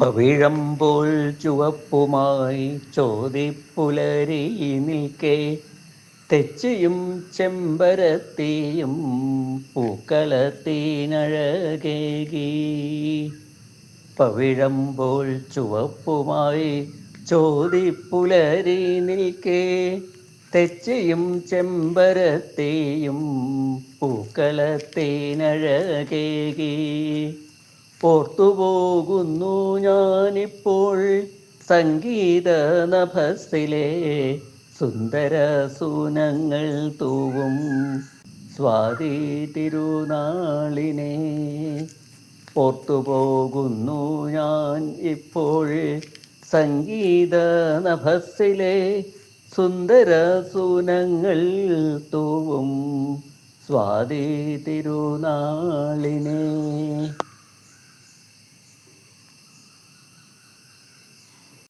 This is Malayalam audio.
പവിഴമ്പോൾ ചുവപ്പുമായി ചോദിപ്പുലരി നിൽക്കെ. തെച്ചിയും ചെമ്പരത്തിയും പൂക്കളത്തീനഴകേകി. പവിഴമ്പോൾ ചുവപ്പുമായി ചോദിപ്പുലരി നിൽക്കേ. തെച്ചിയും ചെമ്പരത്തിയും പൂക്കളത്തീനഴകേകി. ഓർത്തുപോകുന്നു ഞാനിപ്പോൾ സംഗീത നഭസിലെ സുന്ദര സൂനങ്ങൾ തൂവും സ്വാതി തിരുനാളിനെ. പോർത്തുപോകുന്നു ഞാൻ ഇപ്പോൾ സംഗീത നഭസിലെ സുന്ദര സൂനങ്ങൾ തൂവും സ്വാതി തിരുനാളിനെ.